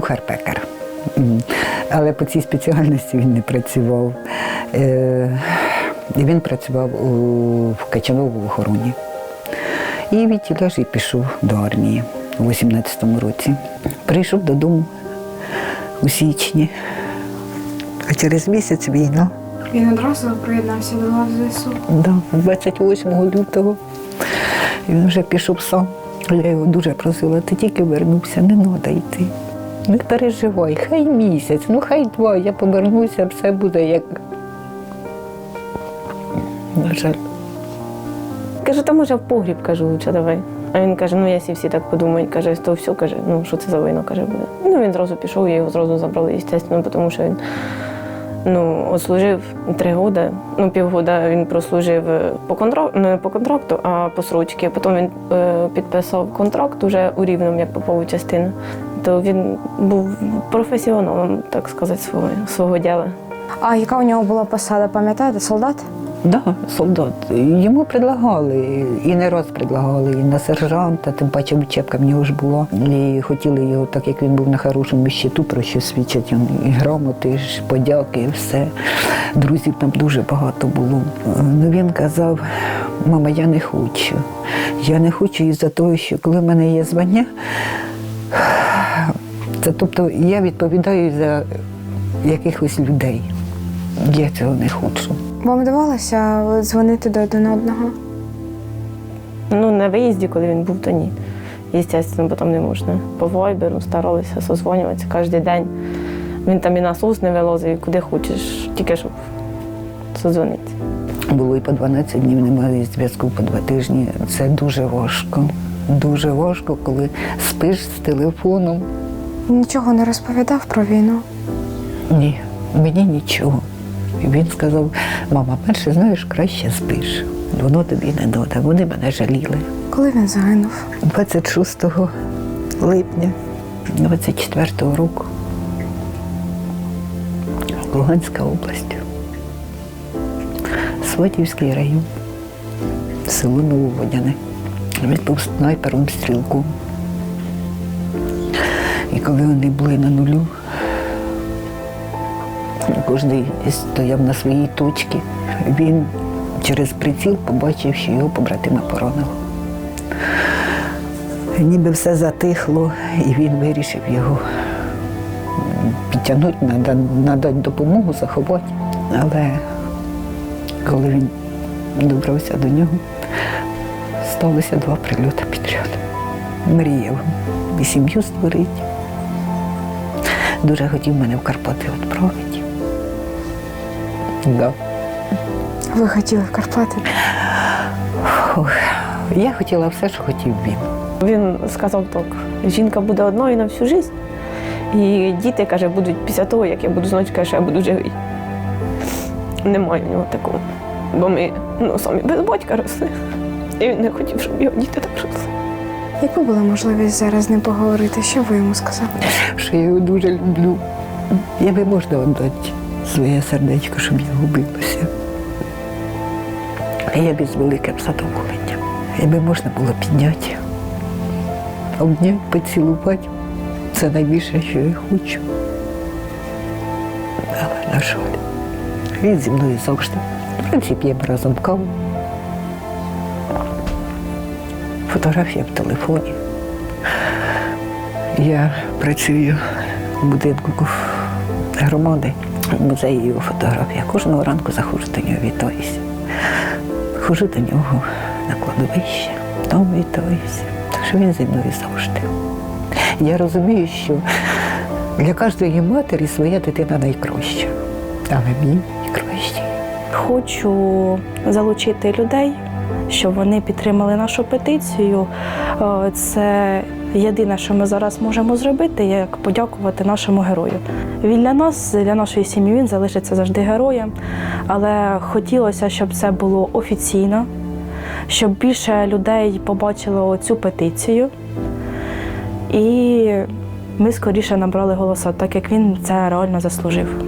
кухар-пекар. Але по цій спеціальності він не працював. Е, і Він працював у Качанову охороні. І відтіля ж і пішов до армії у 18-му році. Прийшов додому у січні, а через місяць війна. Він одразу приєднався до лав ЗСУ. Да, 28 лютого. Він вже пішов сам. Я його дуже просила, ти тільки вернувся, не треба йти. Не переживай, хай місяць, ну хай два, я повернуся, все буде як. На жаль. Кажу, та може в погріб, кажу, лучше давай. А він каже, ну якщо всі так подумають, каже, то все, каже, ну що це за війна, каже, буде. Ну він зразу пішов, я його зразу забрали, звісно, тому що він ну, от служив три роки, ну півгода він прослужив е, по контракту, не по контракту, а по срочці. Потім він е, підписав контракт уже у рівному, як попову частину. То він був професіоналом, так сказати, свого, свого діла. А яка у нього була посада, пам'ятаєте, солдат? Да, солдат. Йому предлагали, і не раз предлагали, і на сержанта, тим паче учебка в нього ж була. І хотіли його, так як він був на хорошому щиту, про що свідчать і грамоти, ж, подяки, і все. Друзів там дуже багато було. Ну він казав, мама, я не хочу. Я не хочу із-за того, що коли в мене є звання, це тобто я відповідаю за якихось людей. Я цього не хочу. Вам вдавалося дзвонити до один одного? Ну, на виїзді, коли він був, то ні. Звісно, бо там не можна. По вайберу старалися созвонюватися кожен день. Він там і на сус не вилозив, і куди хочеш, тільки щоб созвонитися. Було і по 12 днів немає зв'язку, по два тижні. Це дуже важко. Дуже важко, коли спиш з телефоном. Нічого не розповідав про війну. Ні, мені нічого. І Він сказав, мама, перше, знаєш, краще спиш. Воно тобі не треба. Вони мене жаліли. Коли він загинув? 26 липня 24 року. Луганська область. Сватівський район. Село Нововодяне. Він був снайпером стрілком. І коли вони були на нулю, кожен стояв на своїй точці, він через приціл побачив, що його побратима поранило. Ніби все затихло, і він вирішив його підтягнути, надати допомогу, заховати. Але коли він добрався до нього, сталося два прильоти підряд. Мріяв і сім'ю створити. Дуже хотів мене в Карпати відправити. Да. Ви хотіли в Карпати? Ох, я хотіла все, що хотів він. Він сказав так: жінка буде одною на всю життя, і діти, каже, будуть після того, як я буду знати, каже, що я буду живий. Немає в нього такого. Бо ми ну, самі без батька росли. І він не хотів, щоб його діти так росли. Яку була можливість зараз з ним поговорити? Що ви йому сказали? що я його дуже люблю. Я би можна віддати своє сердечко, щоб його билося. А я б з великим задоволенням. Якби можна було підняти, обняти, поцілувати. Це найбільше, що я хочу. Але, на жаль, він зі мною завжди. Вранці п'ємо разом каву. Фотографія в телефоні. Я працюю в будинку громади, в музеї його фотографія. Кожного ранку заходжу до нього, вітаюся. Ходжу до нього на кладовище, там вітаюся. Так що він зі мною завжди. Я розумію, що для кожної матері своя дитина найкраща, але мій найкращий. Хочу залучити людей, щоб вони підтримали нашу петицію. Е, Це єдине, що ми зараз можемо зробити, як подякувати нашому герою. Він для нас, для нашої сім'ї, він залишиться завжди героєм, але хотілося, щоб це було офіційно, щоб більше людей побачило цю петицію. І ми скоріше набрали голоса, так як він це реально заслужив.